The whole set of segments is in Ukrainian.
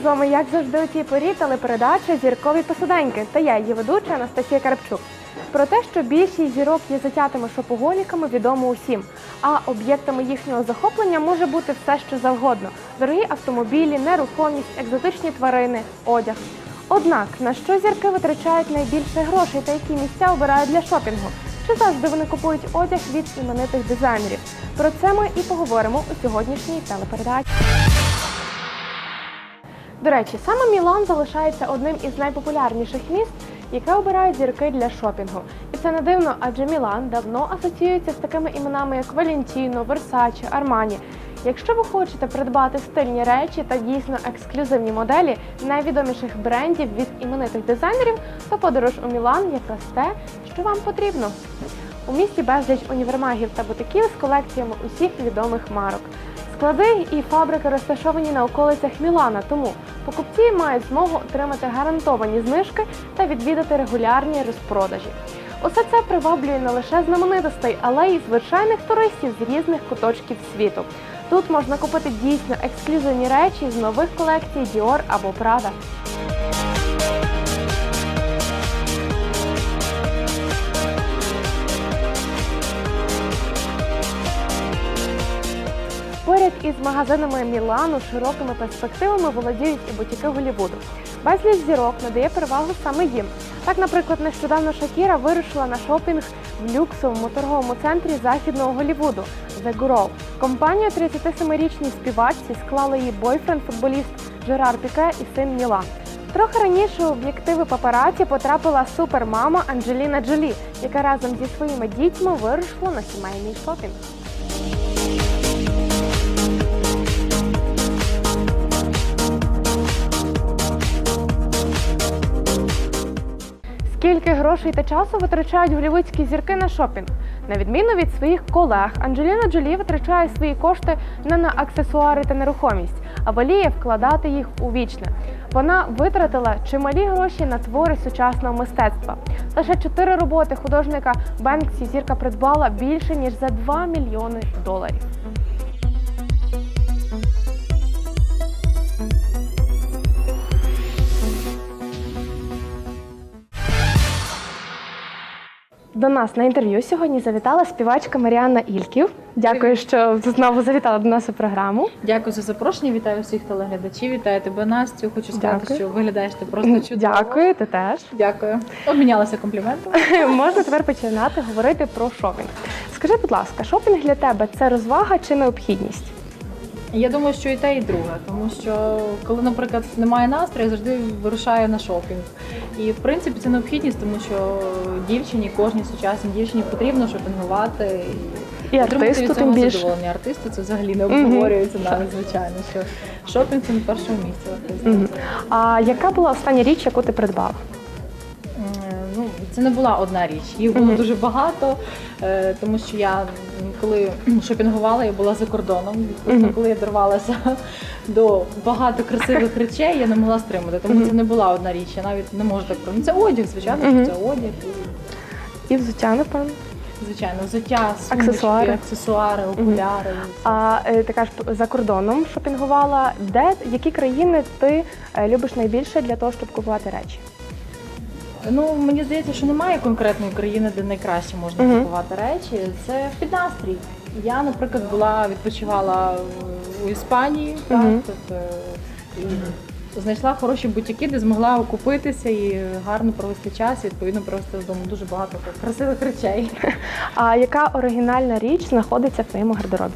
З вами, як завжди, у цій порі телепередача Зіркові посуденьки та я, її ведуча Анастасія Карпчук. Про те, що більшість зірок є затятими шопоголіками, відомо усім. А об'єктами їхнього захоплення може бути все, що завгодно: дорогі автомобілі, нерухомість, екзотичні тварини, одяг. Однак на що зірки витрачають найбільше грошей та які місця обирають для шопінгу? Чи завжди вони купують одяг від іменитих дизайнерів? Про це ми і поговоримо у сьогоднішній телепередачі. До речі, саме Мілан залишається одним із найпопулярніших міст, яке обирають зірки для шопінгу. І це не дивно, адже Мілан давно асоціюється з такими іменами, як Валентіно, Версаче, Армані. Якщо ви хочете придбати стильні речі та дійсно ексклюзивні моделі найвідоміших брендів від іменитих дизайнерів, то подорож у Мілан якраз те, що вам потрібно. У місті безліч універмагів та бутиків з колекціями усіх відомих марок. Склади і фабрики розташовані на околицях Мілана, тому покупці мають змогу отримати гарантовані знижки та відвідати регулярні розпродажі. Усе це приваблює не лише знаменитостей, але й звичайних туристів з різних куточків світу. Тут можна купити дійсно ексклюзивні речі з нових колекцій Dior або Prada. Поряд із магазинами Мілану широкими перспективами володіють і бутіки Голлівуду. Безліч зірок надає перевагу саме їм. Так, наприклад, нещодавно Шакіра вирушила на шопінг в люксовому торговому центрі західного Голлівуду The Grove. Компанію 37-річній співачці склали її бойфренд, футболіст Жерар Піке і син Мілан. Трохи раніше у об'єктиви папараці потрапила супермама Анджеліна Джолі, яка разом зі своїми дітьми вирушила на сімейний шопінг. Скільки грошей та часу витрачають голівудські зірки на шопінг? На відміну від своїх колег, Анджеліна Джолі витрачає свої кошти не на аксесуари та нерухомість, а воліє вкладати їх у вічне. Вона витратила чималі гроші на твори сучасного мистецтва. Лише чотири роботи художника Бенксі зірка придбала більше ніж за 2 мільйони доларів. До нас на інтерв'ю сьогодні завітала співачка Маріанна Ільків. Дякую, що знову завітала до нас у програму. Дякую за запрошення. Вітаю всіх телеглядачів. Вітаю тебе, Настю. Хочу сказати, Дякую. що виглядаєш ти просто чудово. Дякую, ти теж. Дякую. Обмінялася компліментами. Можна тепер починати говорити про шопінг. Скажи, будь ласка, шопінг для тебе це розвага чи необхідність? Я думаю, що і те, і друге, тому що коли, наприклад, немає настрою, я завжди вирушаю на шопінг. І в принципі це необхідність, тому що дівчині, кожній сучасній дівчині потрібно шопінгувати І отримати артисту від тим цього більше. задоволення. Артисту це взагалі не обговорюється навіть, звичайно, що шопінг це на першому місці артиста. Мгм. А яка була остання річ, яку ти придбала? Це не була одна річ, їх було дуже багато, е, тому що я коли шопінгувала, я була за кордоном. Відповідно, коли я дорвалася до багато красивих речей, я не могла стримати. Тому це не була одна річ. Я навіть не можу так про це одяг, звичайно, що це одяг. І, І взуття, напевно. звичайно, взуття, сумочки, Аксесуари. аксесуари, окуляри. А е, ти кажеш, за кордоном шопінгувала. Де які країни ти е, любиш найбільше для того, щоб купувати речі? Ну мені здається, що немає конкретної країни, де найкраще можна Мгм. купувати речі. Це під настрій. Я, наприклад, була відпочивала у Іспанії, Мгм. так е, і знайшла хороші бутіки, де змогла окупитися і гарно провести час. І, відповідно, провести вдома дуже багато красивих речей. А яка оригінальна річ знаходиться в твоєму гардеробі?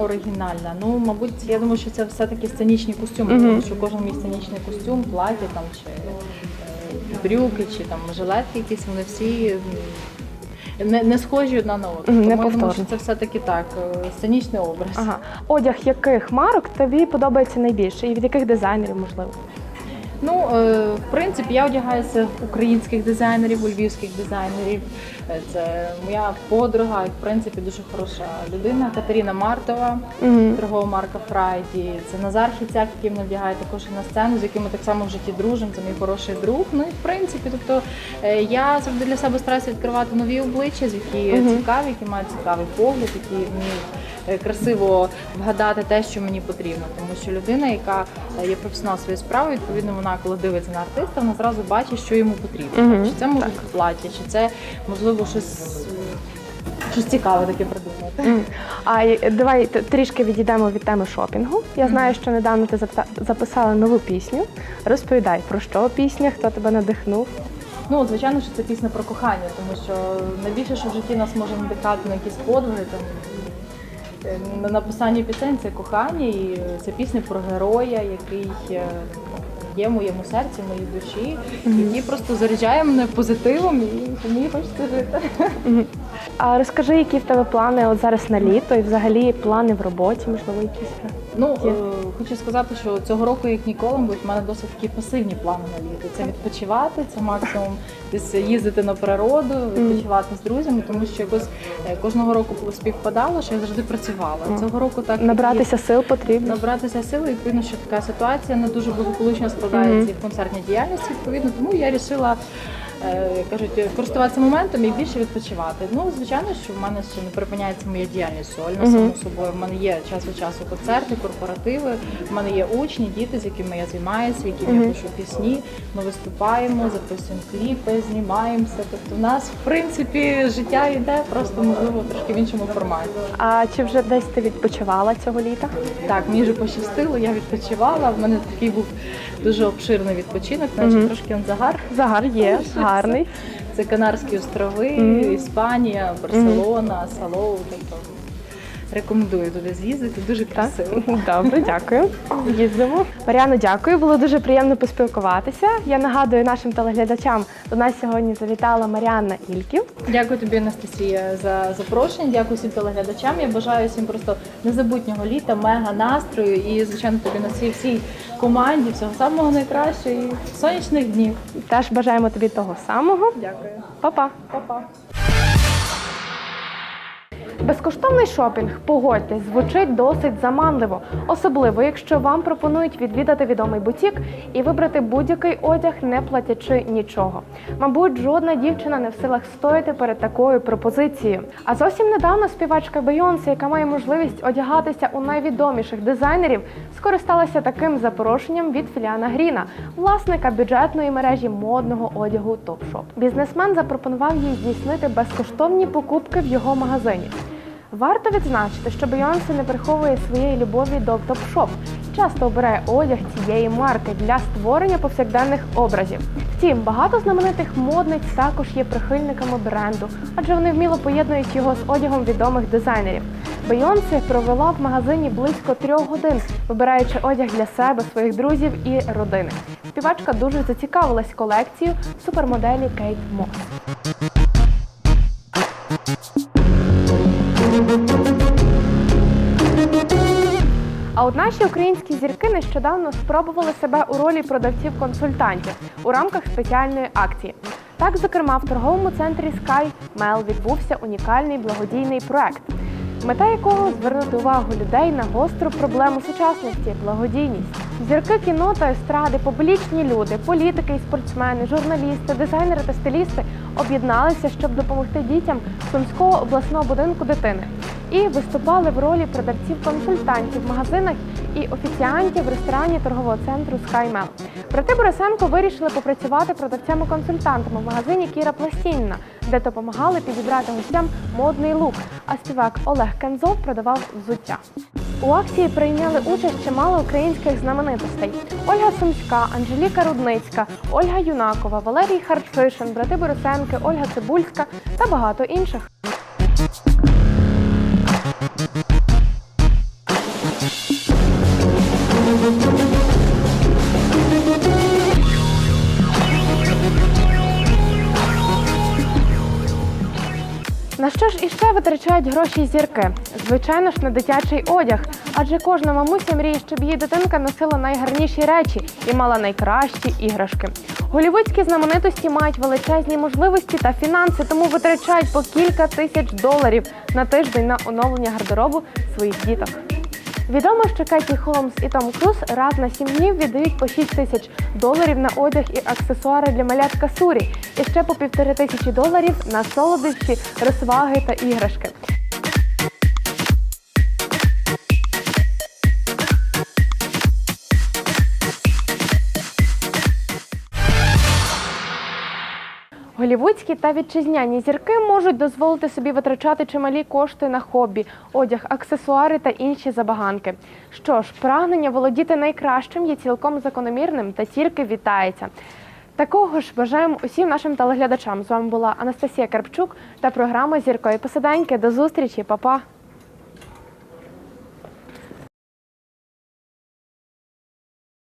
Оригінальна. Ну, мабуть, я думаю, що це все-таки сценічні костюми, Мгм. тому що кожен мій сценічний костюм, плаття там чи е, брюки, чи там жилетки якісь, вони всі м, не, не схожі одна на одну. Мгм, Тому я думаю, неповторні. що це все-таки так, е, сценічний образ. Ага. Одяг яких марок тобі подобається найбільше? І від яких дизайнерів можливо? Ну, е, в принципі, я одягаюся в українських дизайнерів, у львівських дизайнерів. Е, Це моя подруга, і в принципі дуже хороша людина. Катерина Мартова, Мгм. торгова марка Фрайді. Це Назар Хіцяк, який мене вдягає також на сцену, з яким ми так само в житті дружимо. Це мій хороший друг. Ну і в принципі, тобто е, я завжди для себе стараюся відкривати нові обличчя, з які Мгм. цікаві, які мають цікавий погляд, які вміють е, красиво вгадати те, що мені потрібно. Тому що людина, яка є професіонал своєї справи, відповідно, вона коли дивиться на артиста, вона зразу бачить, що йому потрібно. Мгм. Чи це може плаття, чи це можливо щось, е, щось цікаве таке придумати. А й- давай т- трішки відійдемо від теми шопінгу. Я знаю, що недавно ти запта- записала нову пісню. Розповідай про що пісня, хто тебе надихнув. Ну, звичайно, що це пісня про кохання, тому що найбільше, що в житті нас може надихати на якісь подвиги, там е, на написання пісень це кохання, і це пісня про героя, який е, є в моєму серці, в моїй душі, які просто заряджає мене позитивом і мені хочеться жити. А розкажи, які в тебе плани от зараз на літо і взагалі плани в роботі, можливо, якісь. Ну, хочу сказати, що цього року, як ніколи, будуть в мене досить такі пасивні плани на літо. Це відпочивати, це максимум десь їздити на природу, відпочивати з друзями, тому що якось е, кожного року співпадало, що я завжди працювала. Цього року так Набратися сил потрібно. набратися сили, відповідно, що така ситуація не дуже благополучно складається Мгм. і в концертній діяльності. Відповідно, тому я вирішила. Е, Кажуть, користуватися моментом і більше відпочивати. Ну, звичайно, що в мене ще не припиняється моя діяльність сольна, Мгм. само собою. В мене є час від часу концерти, корпоративи. В мене є учні, діти, з якими я займаюся, яким я пишу пісні. Ми виступаємо, записуємо кліпи, знімаємося. Тобто, в нас в принципі життя йде просто можливо трошки в іншому форматі. А чи вже десь ти відпочивала цього літа? Так, мені вже пощастило, я відпочивала. В мене такий був дуже обширний відпочинок, наче трошки Анзагар. Загар є, гарний. Це Канарські острови. Іспанія, Барселона, Салоу. Тобто рекомендую туди з'їздити. Дуже красиво. Добре, дякую. Їздимо. Маріано, дякую. Було дуже приємно поспілкуватися. Я нагадую нашим телеглядачам, до нас сьогодні завітала Маріанна Ільків. Дякую тобі, Анастасія, за запрошення. Дякую всім телеглядачам. Я бажаю всім просто незабутнього літа, мега настрою і, звичайно, тобі на всій всій команді всього самого найкращого і сонячних днів. Теж бажаємо тобі того самого. Дякую. Па-па. Па-па. Безкоштовний шопінг, погодьтесь, звучить досить заманливо, особливо якщо вам пропонують відвідати відомий бутік і вибрати будь-який одяг, не платячи нічого. Мабуть, жодна дівчина не в силах стояти перед такою пропозицією. А зовсім недавно співачка Бейонсе, яка має можливість одягатися у найвідоміших дизайнерів, скористалася таким запрошенням від Філіана Гріна, власника бюджетної мережі модного одягу Топшоп. Бізнесмен запропонував їй здійснити безкоштовні покупки в його магазині. Варто відзначити, що Бейонсе не приховує своєї любові до топ-шоп. Часто обирає одяг цієї марки для створення повсякденних образів. Втім, багато знаменитих модниць також є прихильниками бренду, адже вони вміло поєднують його з одягом відомих дизайнерів. Бейонсе провела в магазині близько трьох годин, вибираючи одяг для себе, своїх друзів і родини. Співачка дуже зацікавилась колекцією супермоделі Кейт Мос. А от наші українські зірки нещодавно спробували себе у ролі продавців-консультантів у рамках спеціальної акції. Так, зокрема, в торговому центрі Sky Mel відбувся унікальний благодійний проект, мета якого звернути увагу людей на гостру проблему сучасності благодійність. Зірки кіно та естради, публічні люди, політики і спортсмени, журналісти, дизайнери та стилісти об'єдналися, щоб допомогти дітям Сумського обласного будинку дитини і виступали в ролі продавців-консультантів в магазинах і офіціантів в ресторані торгового центру SkyMel. Брати Борисенко вирішили попрацювати продавцями-консультантами в магазині Кіра Пластінна, де допомагали підібрати гостям модний лук. А співак Олег Кензов продавав взуття. У акції прийняли участь чимало українських знаменитостей: Ольга Сумська, Анжеліка Рудницька, Ольга Юнакова, Валерій Харчишин, брати Борисенки, Ольга Цибульська та багато інших. Витрачають гроші зірки? Звичайно ж, на дитячий одяг. Адже кожна мамуся мріє, щоб її дитинка носила найгарніші речі і мала найкращі іграшки. Голівудські знаменитості мають величезні можливості та фінанси, тому витрачають по кілька тисяч доларів на тиждень на оновлення гардеробу своїх діток. Відомо, що Кеті Холмс і Том Круз раз на сім днів віддають по 6 тисяч доларів на одяг і аксесуари для малятка Сурі, і ще по півтори тисячі доларів на солодощі, розваги та іграшки. Голівудські та вітчизняні зірки можуть дозволити собі витрачати чималі кошти на хобі, одяг, аксесуари та інші забаганки. Що ж, прагнення володіти найкращим є цілком закономірним та тільки вітається. Такого ж бажаємо усім нашим телеглядачам. З вами була Анастасія Карпчук та програма Зіркові посиденьки. До зустрічі, па-па!